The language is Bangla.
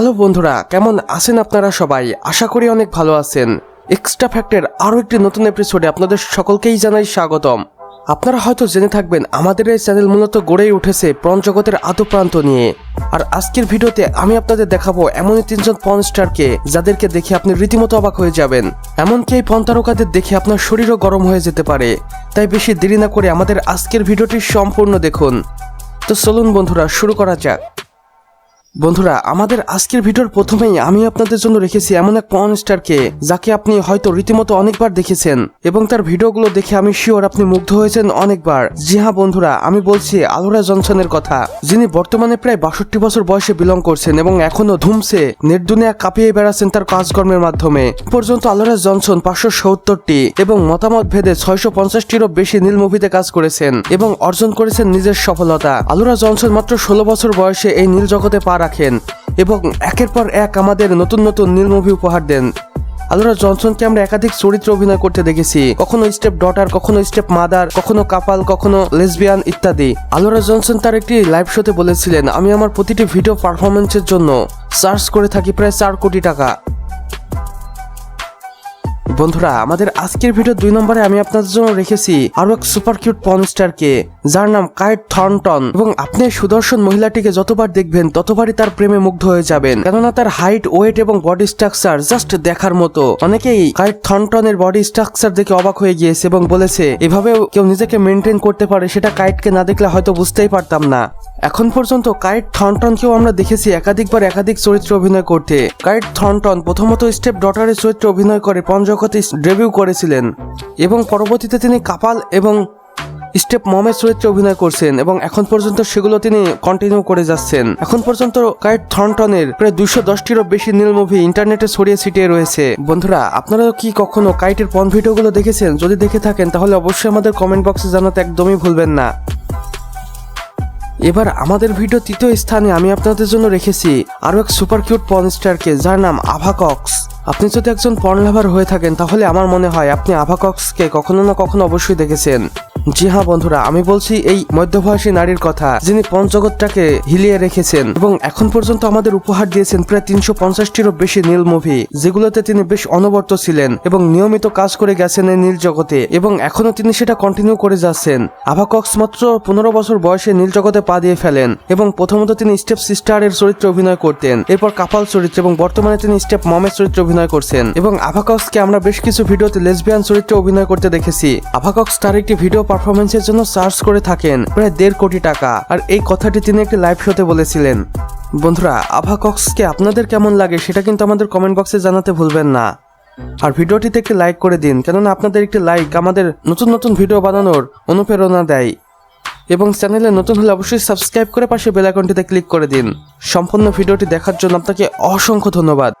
হ্যালো বন্ধুরা, কেমন আছেন আপনারা সবাই? আশা করি অনেক ভালো আছেন। এক্সট্রা ফ্যাক্টের আরও একটি নতুন এপিসোডে আপনাদের সকলকেই জানাই স্বাগতম। আপনারা হয়তো জেনে থাকবেন, আমাদের এই চ্যানেল মূলত গড়েই উঠেছে পণ জগতের আদপ্রান্ত নিয়ে। আর আজকের ভিডিওতে আমি আপনাদের দেখাবো এমনই তিনজন পন স্টারকে যাদেরকে দেখে আপনি রীতিমতো অবাক হয়ে যাবেন। এমনকি এই পণ তারকাদের দেখে আপনার শরীরও গরম হয়ে যেতে পারে। তাই বেশি দেরি না করে আমাদের আজকের ভিডিওটি সম্পূর্ণ দেখুন। তো চলুন বন্ধুরা, শুরু করা যাক। বন্ধুরা, আমাদের আজকের ভিডিওর প্রথমেই আমি আপনাদের জন্য রেখেছি এমন এক পর্ন স্টারকে যাকে আপনি হয়তো রীতিমতো অনেকবার দেখেছেন এবং তার ভিডিওগুলো দেখে আমি শিওর আপনি মুগ্ধ হয়েছেন অনেকবার। জি হ্যাঁ বন্ধুরা, আমি বলছি আলোরা জনসনের কথা। যিনি বর্তমানে প্রায় বাষট্টি বছর বয়সে বিলং করছেন এবং এখনও ধুমসে নেট দুনিয়া কাঁপিয়ে বেড়াচ্ছেন তার কাজকর্মের মাধ্যমে। পর্যন্ত আলোরা জনসন পাঁচশো সত্তরটি এবং মতামত ভেদে ছয়শো পঞ্চাশটিরও বেশি নীল মুভিতে কাজ করেছেন এবং অর্জন করেছেন নিজের সফলতা। আলোরা জনসন মাত্র ষোলো বছর বয়সে এই নীল জগতে পা রাখেন এবং একের পর এক আমাদের নতুন নতুন নীল মুভি উপহার দেন। আলোরা জনসনকে আমরা একাধিক চরিত্র অভিনয় করতে দেখেছি। কখনো স্টেপ ডটার কখনো স্টেপ মাদার কখনো কাপাল কখনো লেসবিয়ান ইত্যাদি। আলোরা জনসন তার একটি লাইভ শোতে বলেছিলেন, আমি আমার প্রতিটি ভিডিও পারফরমেন্সের জন্য সার্চ করে থাকি প্রায় চার কোটি টাকা। বন্ধুরা, আমাদের আজকের ভিডিও দুই নম্বরে আমি আপনাদের জন্য রেখেছি আরও এক সুপার কিউট পনস্টারকে যার নাম কাইট থর্নটন এবং আপনি সুদর্শন মহিলাটিকে যতবার দেখবেন, ততবারই তার প্রেমে মুগ্ধ হয়ে যাবেন। কেননা তার হাইট ওয়েট এবং বডি স্ট্রাকচার জাস্ট দেখার মতো। অনেকেই কাইট থর্নটনের বডি স্ট্রাকচার দেখে অবাক হয়ে গিয়েছে এবং বলেছে, এভাবেও কেউ নিজেকে মেনটেন করতে পারে, সেটা কাইটকে না দেখলে হয়তো বুঝতেই পারতাম না। এখন পর্যন্ত কাইট থর্নটনকেও আমরা দেখেছি একাধিকবার একাধিক চরিত্র অভিনয় করতে। কাইট থনটন প্রথমত স্টেপ ডটারের চরিত্রে অভিনয় করে পঞ্চকতে ডেবিউ করেছিলেন এবং পরবর্তীতে তিনি কাপাল এবং স্টেপ মমের চরিত্রে অভিনয় করছেন এবং এখন পর্যন্ত সেগুলো তিনি কন্টিনিউ করে যাচ্ছেন। এখন পর্যন্ত কাইট থনটনের প্রায় দুশো দশটিরও বেশি নীল মুভি ইন্টারনেটে ছড়িয়ে ছিটিয়ে রয়েছে। বন্ধুরা আপনারা কি কখনো কাইটের পন ভিডিওগুলো দেখেছেন? যদি দেখে থাকেন, তাহলে অবশ্যই আমাদের কমেন্ট বক্সে জানাতে একদমই ভুলবেন না। এবার আমাদের ভিডিও তৃতীয় স্থানে আমি আপনাদের জন্য রেখেছি আরও এক সুপার কিউট পর্ন স্টারকে যার নাম আভাকক্স আপনি যদি একজন পর্ন লাভার হয়ে থাকেন, তাহলে আমার মনে হয় আপনি আভাকক্সকে কখনো না কখনো অবশ্যই দেখেছেন। জি হ্যাঁ বন্ধুরা, আমি বলছি এই মধ্যবয়সী নারীর কথা, যিনি পঞ্চগতটাকে হিলিয়ে রেখেছেন এবং এখন পর্যন্ত আমাদের উপহার দিয়েছেন প্রায় তিনশো পঞ্চাশটিরও বেশি নীল মুভি, যেগুলোতে তিনি বেশ অনবর্ত ছিলেন এবং নিয়মিত কাজ করে গেছেন এই নীল জগতে এবং এখনও তিনি সেটা কন্টিনিউ করে যাচ্ছেন। আভাকক্স মাত্র পনেরো বছর বয়সে নীল জগতে পা দিয়ে ফেলেন এবং প্রথমত তিনি স্টেপ সিস্টারের চরিত্রে অভিনয় করতেন, এরপর কাপাল চরিত্রে এবং বর্তমানে তিনি স্টেপ মমের চরিত্রে অভিনয় করছেন এবং আভাকক্সকে আমরা বেশ কিছু ভিডিওতে লেসবিয়ান চরিত্রে অভিনয় করতে দেখেছি। আভাকক্স তার একটি ভিডিও পারফরমেন্সের জন্য চার্জ করে থাকেন। প্রায় দেড় কোটি টাকা। আর এই কথাটি তিনি একটি লাইভ শোতে বলেছিলেন। বন্ধুরা আভাকক্সকে আপনাদের কেমন লাগে সেটা কিন্তু আমাদের কমেন্ট বক্সে জানাতে ভুলবেন না। আর ভিডিওটিতে একটি লাইক করে দিন, কেননা আপনাদের একটি লাইক আমাদের নতুন নতুন ভিডিও বানানোর অনুপ্রেরণা দেয়। এবং চ্যানেলে নতুন হলে অবশ্যই সাবস্ক্রাইব করে পাশে বেল আইকনটিতে ক্লিক করে দিন। সম্পূর্ণ ভিডিওটি দেখার জন্য আপনাকে অসংখ্য ধন্যবাদ।